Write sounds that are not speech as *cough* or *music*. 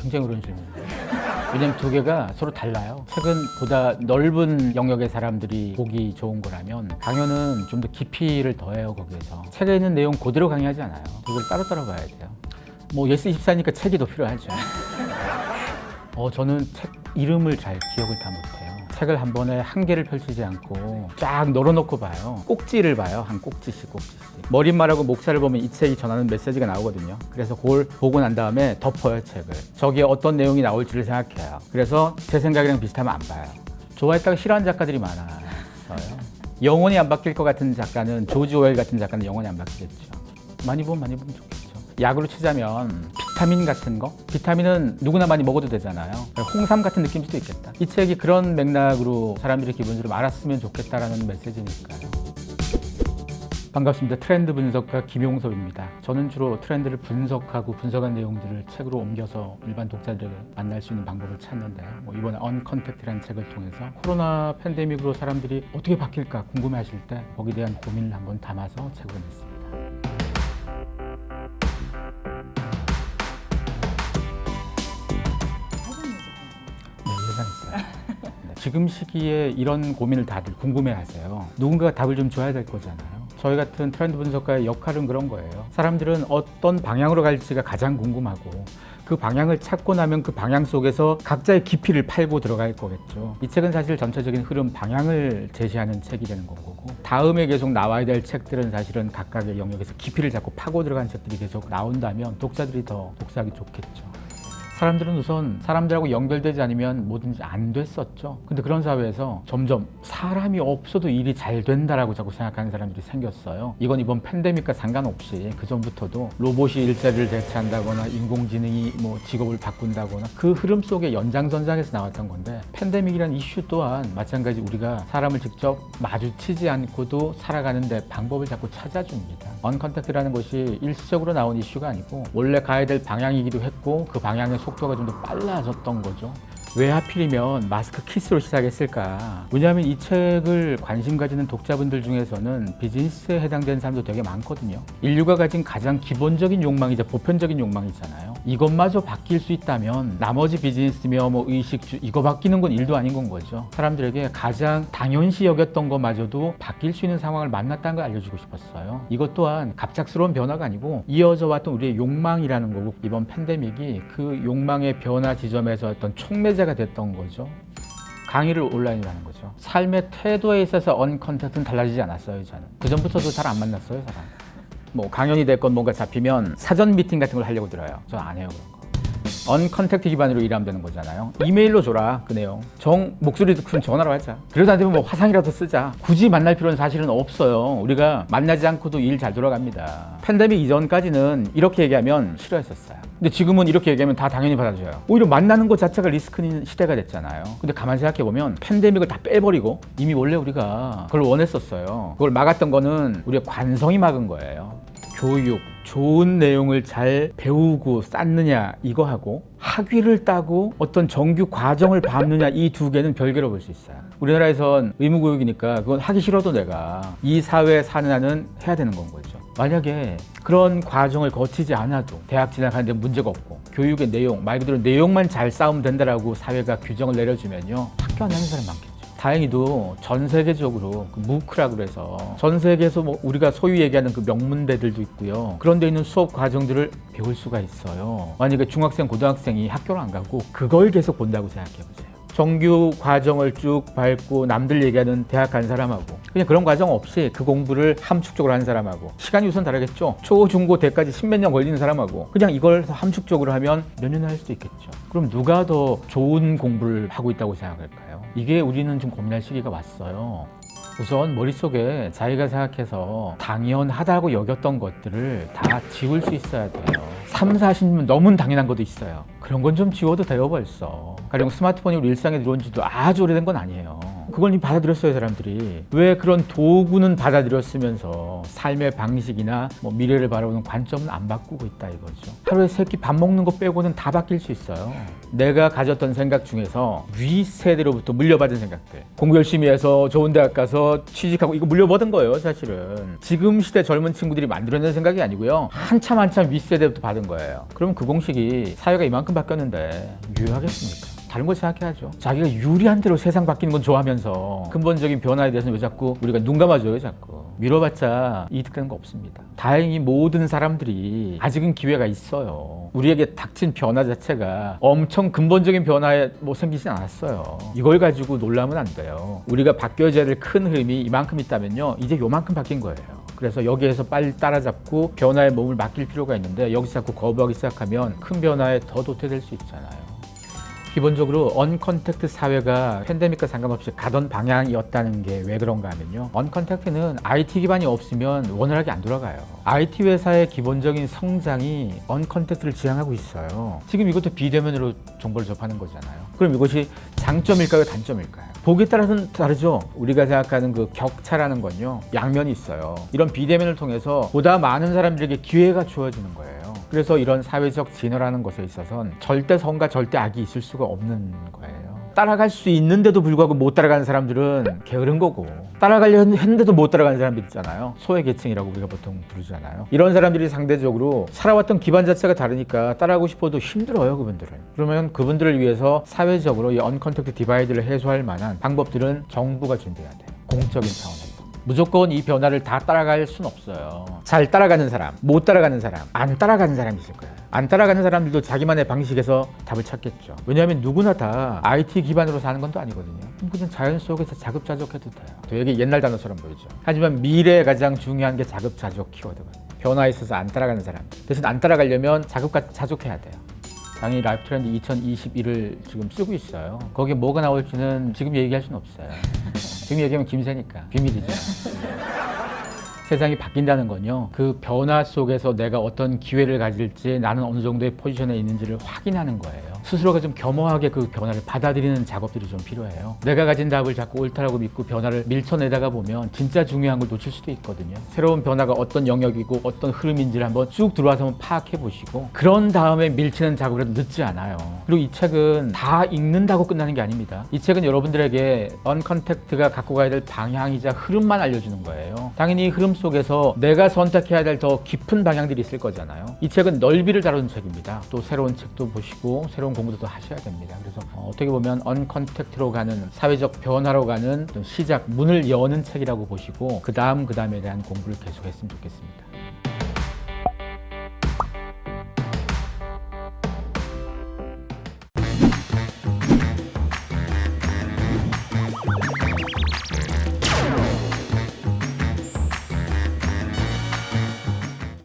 굉장히 어려운 질문이에요. 왜냐면 두 개가 서로 달라요. 책은 보다 넓은 영역의 사람들이 보기 좋은 거라면 강연은 좀 더 깊이를 더해요 거기에서. 책에 있는 내용 그대로 강의하지 않아요. 이걸 따로따로 봐야 돼요. 뭐 예스 24니까 책이 더 필요하죠. *laughs* 어 저는 책 이름을 잘 기억을 다 못해요. 책을 한 번에 한 개를 펼치지 않고 쫙 널어놓고 봐요. 꼭지를 봐요. 한 꼭지씩 꼭지씩. 머릿말하고 목차를 보면 이 책이 전하는 메시지가 나오거든요. 그래서 그걸 보고 난 다음에 덮어요 책을. 저기에 어떤 내용이 나올지를 생각해요. 그래서 제 생각이랑 비슷하면 안 봐요. 좋아했다가 싫어하는 작가들이 많아요. 영원히 안 바뀔 것 같은 작가는 조지 오웰 같은 작가는 영원히 안 바뀌겠죠. 많이 보면 많이 보면 좋겠죠. 약으로 치자면 비타민 같은 거? 비타민은 누구나 많이 먹어도 되잖아요. 홍삼 같은 느낌일 수도 있겠다. 이 책이 그런 맥락으로 기분을 좀 알았으면 좋겠다라는 메시지니까요. 반갑습니다. 트렌드 분석가 김용섭입니다. 저는 주로 트렌드를 분석하고 분석한 내용들을 책으로 옮겨서 일반 독자들에게 만날 수 있는 방법을 찾는데 뭐 이번에 언컨택트라는 책을 통해서 코로나 팬데믹으로 사람들이 어떻게 바뀔까 궁금해하실 때 거기에 대한 고민을 한번 담아서 책으로 냈습니다. 지금 시기에 이런 고민을 다들 궁금해하세요. 누군가가 답을 좀 줘야 될 거잖아요. 저희 같은 트렌드 분석가의 역할은 그런 거예요. 사람들은 어떤 방향으로 갈지가 가장 궁금하고 그 방향을 찾고 나면 그 방향 속에서 각자의 깊이를 팔고 들어갈 거겠죠. 이 책은 사실 전체적인 흐름 방향을 제시하는 책이 되는 거고 다음에 계속 나와야 될 책들은 사실은 각각의 영역에서 깊이를 잡고 파고 들어간 책들이 계속 나온다면 독자들이 더 독서하기 좋겠죠. 사람들은 우선 사람들하고 연결되지 않으면 뭐든지 안 됐었죠. 근데 그런 사회에서 점점 사람이 없어도 일이 잘 된다라고 자꾸 생각하는 사람들이 생겼어요. 이건 이번 팬데믹과 상관없이 그 전부터도 로봇이 일자리를 대체한다거나 인공지능이 뭐 직업을 바꾼다거나 그 흐름 속의 연장선상에서 나왔던 건데 팬데믹이라는 이슈 또한 마찬가지 우리가 사람을 직접 마주치지 않고도 살아가는데 방법을 자꾸 찾아줍니다. 언컨택트라는 것이 일시적으로 나온 이슈가 아니고 원래 가야 될 방향이기도 했고 그 방향의 속도가 좀 더 빨라졌던 거죠. 왜 하필이면 마스크 키스로 시작했을까? 왜냐하면 이 책을 관심 가지는 독자분들 중에서는 비즈니스에 해당되는 사람도 되게 많거든요. 인류가 가진 가장 기본적인 욕망이자 보편적인 욕망이잖아요. 이것마저 바뀔 수 있다면 나머지 비즈니스며 뭐 의식주 이거 바뀌는 건 일도 아닌 건 거죠. 사람들에게 가장 당연시 여겼던 것마저도 바뀔 수 있는 상황을 만났다는 걸 알려주고 싶었어요. 이것 또한 갑작스러운 변화가 아니고 이어져 왔던 우리의 욕망이라는 거고 이번 팬데믹이 그 욕망의 변화 지점에서 어떤 촉매제가 됐던 거죠. 강의를 온라인으로 하는 거죠. 삶의 태도에 있어서 언컨택트는 달라지지 않았어요, 저는. 그 전부터도 잘 안 만났어요, 사람. 뭐 강연이 됐건 뭔가 잡히면 사전 미팅 같은 걸 하려고 들어요. 저안 해요, 그런 거. 언컨택트 기반으로 일하면 되는 거잖아요. 이메일로 줘라, 그 내용. 정, 목소리 듣고 전화로 하자. 그러다 안 되면 뭐 화상이라도 쓰자. 굳이 만날 필요는 사실은 없어요. 우리가 만나지 않고도 일 잘 돌아갑니다. 팬데믹 이전까지는 이렇게 얘기하면 싫어했었어요. 근데 지금은 이렇게 얘기하면 다 당연히 받아줘요. 오히려 만나는 것 자체가 리스크인 시대가 됐잖아요. 근데 가만히 생각해 보면 팬데믹을 다 빼버리고 이미 원래 우리가 그걸 원했었어요. 그걸 막았던 거는 우리의 관성이 막은 거예요. 교육, 좋은 내용을 잘 배우고 쌓느냐 이거 하고 학위를 따고 어떤 정규 과정을 밟느냐 이 두 개는 별개로 볼 수 있어요. 우리나라에선 의무교육이니까 그건 하기 싫어도 내가 이 사회에 사는 한은 해야 되는 건 거죠. 만약에 그런 과정을 거치지 않아도 대학 진학하는데 문제가 없고 교육의 내용 말 그대로 내용만 잘 쌓으면 된다라고 사회가 규정을 내려주면요 학교 안 다니는 사람 많겠죠. 다행히도 전 세계적으로 그 무크라 그래서 전 세계에서 뭐 우리가 소위 얘기하는 그 명문대들도 있고요. 그런 데 있는 수업 과정들을 배울 수가 있어요. 만약에 중학생, 고등학생이 학교를 안 가고 그걸 계속 본다고 생각해 보세요. 정규 과정을 쭉 밟고 남들 얘기하는 대학 간 사람하고 그냥 그런 과정 없이 그 공부를 함축적으로 하는 사람하고 시간이 우선 다르겠죠. 초, 중, 고, 대까지 십몇 년 걸리는 사람하고 그냥 이걸 함축적으로 하면 몇 년에 할 수도 있겠죠. 그럼 누가 더 좋은 공부를 하고 있다고 생각할까요? 이게 우리는 좀 고민할 시기가 왔어요. 우선 머릿속에 자기가 생각해서 당연하다고 여겼던 것들을 다 지울 수 있어야 돼요. 3, 40년 너무 당연한 것도 있어요. 그런 건 좀 지워도 돼요 벌써. 가령 스마트폰이 우리 일상에 들어온 지도 아주 오래된 건 아니에요. 그걸 이미 받아들였어요 사람들이. 왜 그런 도구는 받아들였으면서 삶의 방식이나 뭐 미래를 바라보는 관점은 안 바꾸고 있다 이거죠. 하루에 세 끼 밥 먹는 거 빼고는 다 바뀔 수 있어요. 내가 가졌던 생각 중에서 위 세대로부터 물려받은 생각들. 공부 열심히 해서 좋은 대학 가서 취직하고 이거 물려받은 거예요 사실은. 지금 시대 젊은 친구들이 만들어낸 생각이 아니고요. 한참 한참 위 세대부터 받은 거예요. 그럼 그 공식이 사회가 이만큼 바뀌었는데 유효하겠습니까? 다른 거 생각해야죠. 자기가 유리한 대로 세상 바뀌는 건 좋아하면서 근본적인 변화에 대해서는 왜 자꾸 우리가 눈 감아줘요, 자꾸. 밀어봤자 이득되는 거 없습니다. 다행히 모든 사람들이 아직은 기회가 있어요. 우리에게 닥친 변화 자체가 엄청 근본적인 변화에 뭐 생기진 않았어요. 이걸 가지고 놀라면 안 돼요. 우리가 바뀌어져야 될 큰 흐름이 이만큼 있다면요. 이제 요만큼 바뀐 거예요. 그래서 여기에서 빨리 따라잡고 변화에 몸을 맡길 필요가 있는데 여기서 자꾸 거부하기 시작하면 큰 변화에 더 도태될 수 있잖아요. 기본적으로 언컨택트 사회가 팬데믹과 상관없이 가던 방향이었다는 게 왜 그런가 하면요. 언컨택트는 IT 기반이 없으면 원활하게 안 돌아가요. IT 회사의 기본적인 성장이 언컨택트를 지향하고 있어요. 지금 이것도 비대면으로 정보를 접하는 거잖아요. 그럼 이것이 장점일까요, 단점일까요? 보기에 따라서는 다르죠. 우리가 생각하는 그 격차라는 건요, 양면이 있어요. 이런 비대면을 통해서 보다 많은 사람들에게 기회가 주어지는 거예요. 그래서 이런 사회적 진화라는 것에 있어서는 절대 성과 절대 악이 있을 수가 없는 거예요. 따라갈 수 있는데도 불구하고 못 따라가는 사람들은 게으른 거고 따라가려 했는데도 못 따라가는 사람들 있잖아요. 소외 계층이라고 우리가 보통 부르잖아요. 이런 사람들이 상대적으로 살아왔던 기반 자체가 다르니까 따라가고 싶어도 힘들어요, 그분들은. 그러면 그분들을 위해서 사회적으로 이 언컨택트 디바이드를 해소할 만한 방법들은 정부가 준비해야 돼요. 공적인 차원에서. 무조건 이 변화를 다 따라갈 순 없어요. 잘 따라가는 사람, 못 따라가는 사람, 안 따라가는 사람이 있을 거예요. 안 따라가는 사람들도 자기만의 방식에서 답을 찾겠죠. 왜냐하면 누구나 다 IT 기반으로 사는 건 또 아니거든요. 그냥 자연 속에서 자급자족해도 돼요. 되게 옛날 단어처럼 보이죠. 하지만 미래에 가장 중요한 게 자급자족 키워드거든요. 변화에 있어서 안 따라가는 사람. 대신 안 따라가려면 자급자족해야 돼요. 당연히 라이프 트렌드 2021을 지금 쓰고 있어요. 거기에 뭐가 나올지는 지금 얘기할 수는 없어요. 지금 얘기하면 김새니까 비밀이죠. 세상이 바뀐다는 건요. 그 변화 속에서 내가 어떤 기회를 가질지 나는 어느 정도의 포지션에 있는지를 확인하는 거예요. 스스로가 좀 겸허하게 그 변화를 받아들이는 작업들이 좀 필요해요. 내가 가진 답을 자꾸 옳다라고 믿고 변화를 밀쳐내다가 보면 진짜 중요한 걸 놓칠 수도 있거든요. 새로운 변화가 어떤 영역이고 어떤 흐름인지를 한번 쭉 들어와서 한번 파악해 보시고 그런 다음에 밀치는 작업을 해도 늦지 않아요. 그리고 이 책은 다 읽는다고 끝나는 게 아닙니다. 이 책은 여러분들에게 언컨택트가 갖고 가야 될 방향이자 흐름만 알려주는 거예요. 당연히 이 흐름 속에서 내가 선택해야 될 더 깊은 방향들이 있을 거잖아요. 이 책은 넓이를 다루는 책입니다. 또 새로운 책도 보시고 새로운 공부도 또 하셔야 됩니다. 그래서 어, 떻게 보면 언컨택트로 가는 사회적 변화로 가는 좀 시작 문을 여는 책이라고 보시고 그 다음 그 다음에 대한 공부를 계속했으면 좋겠습니다.